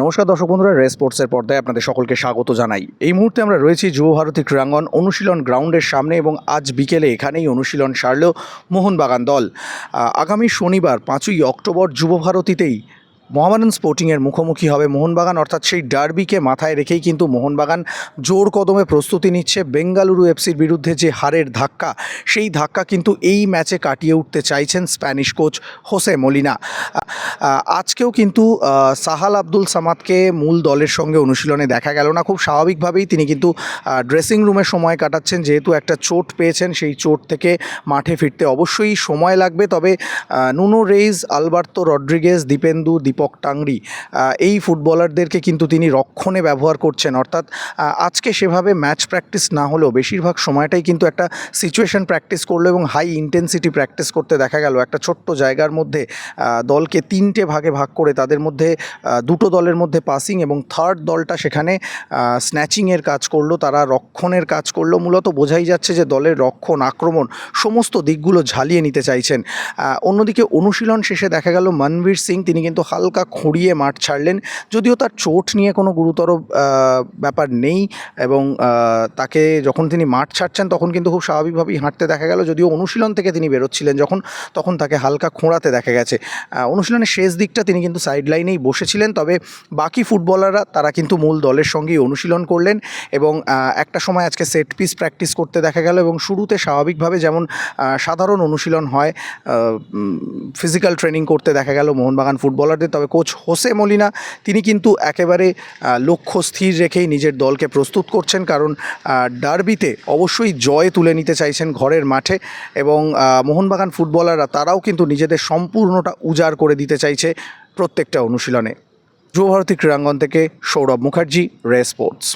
নমস্কার দর্শক বন্ধুরা রে স্পোর্টসের পর্দায় আপনাদের সকলকে স্বাগত জানাই। এই মুহূর্তে আমরা রয়েছি যুব ভারতী ক্রীড়াঙ্গন অনুশীলন গ্রাউন্ডের সামনে এবং আজ বিকেলে এখানেই অনুশীলন সারল মোহনবাগান দল। আগামী শনিবার, পাঁচই অক্টোবর যুব ভারতীতেই মোহামেডান স্পোর্টিংয়ের মুখোমুখি হবে মোহনবাগান, অর্থাৎ সেই ডার্বিকে মাথায় রেখেই কিন্তু মোহনবাগান জোর কদমে প্রস্তুতি নিচ্ছে। বেঙ্গালুরু এফসির বিরুদ্ধে যে হারের ধাক্কা, সেই ধাক্কা কিন্তু এই ম্যাচে কাটিয়ে উঠতে চাইছেন স্প্যানিশ কোচ হোসে মলিনা। আজকেও কিন্তু সাহাল আব্দুল সামাদকে মূল দলের সঙ্গে অনুশীলনে দেখা গেল না। খুব স্বাভাবিকভাবেই তিনি কিন্তু ড্রেসিং রুমে সময় কাটাচ্ছেন, যেহেতু একটা চোট পেয়েছেন, সেই চোট থেকে মাঠে ফিরতে অবশ্যই সময় লাগবে। তবে Nuno Reis, Alberto Rodriguez, Dipendu Dipak Tangri এই ফুটবলারদেরকে কিন্তু তিনি রক্ষণে ব্যবহার করছেন। অর্থাৎ আজকে সেভাবে ম্যাচ প্র্যাকটিস না হলেও বেশিরভাগ সময়টাই কিন্তু একটা সিচুয়েশন প্র্যাকটিস করল এবং হাই ইন্টেন্সিটি প্র্যাকটিস করতে দেখা গেল। একটা ছোট্ট জায়গার মধ্যে দলকে তিনটে ভাগে ভাগ করে তাদের মধ্যে দুটো দলের মধ্যে পাসিং এবং থার্ড দলটা সেখানে স্ন্যাচিংয়ের কাজ করল, তারা রক্ষণের কাজ করল। মূলত বোঝাই যাচ্ছে যে দলের রক্ষণ, আক্রমণ সমস্ত দিকগুলো ঝালিয়ে নিতে চাইছেন। অন্যদিকে অনুশীলন শেষে দেখা গেল, মনবীর সিং, তিনি কিন্তু হালকা খুঁড়িয়ে মাঠ ছাড়লেন। যদিও তার চোট নিয়ে কোনো গুরুতর ব্যাপার নেই এবং তাকে যখন তিনি মাঠ ছাড়ছেন তখন কিন্তু খুব স্বাভাবিকভাবেই হাঁটতে দেখা গেল। যদিও অনুশীলন থেকে তিনি বেরোচ্ছিলেন যখন, তখন তাকে হালকা খোঁড়াতে দেখা গেছে। অনুশীলনের শেষ দিকটা তিনি কিন্তু সাইড লাইনেই বসেছিলেন, তবে বাকি ফুটবলাররা তারা কিন্তু মূল দলের সঙ্গেই অনুশীলন করলেন এবং একটা সময় আজকে সেট পিস প্র্যাকটিস করতে দেখা গেল এবং শুরুতে স্বাভাবিকভাবে যেমন সাধারণ অনুশীলন হয় ফিজিক্যাল ট্রেনিং করতে দেখা গেল মোহনবাগান ফুটবলারদের তবে কোচ হোসে মলিনা, তিনি কিন্তু একেবারে লক্ষ্য স্থির রেখেই নিজের দলকে প্রস্তুত করছেন কারণ ডার্বিতে অবশ্যই জয় তুলে নিতে চাইছেন ঘরের মাঠে এবং মোহনবাগান ফুটবলাররা তারাও কিন্তু নিজেদের সম্পূর্ণটা উজাড় করে দিতে চাইছে প্রত্যেকটা অনুশীলনে। যুবভারতী ক্রীড়াঙ্গন থেকে সৌরভ মুখার্জি রে স্পোর্টস।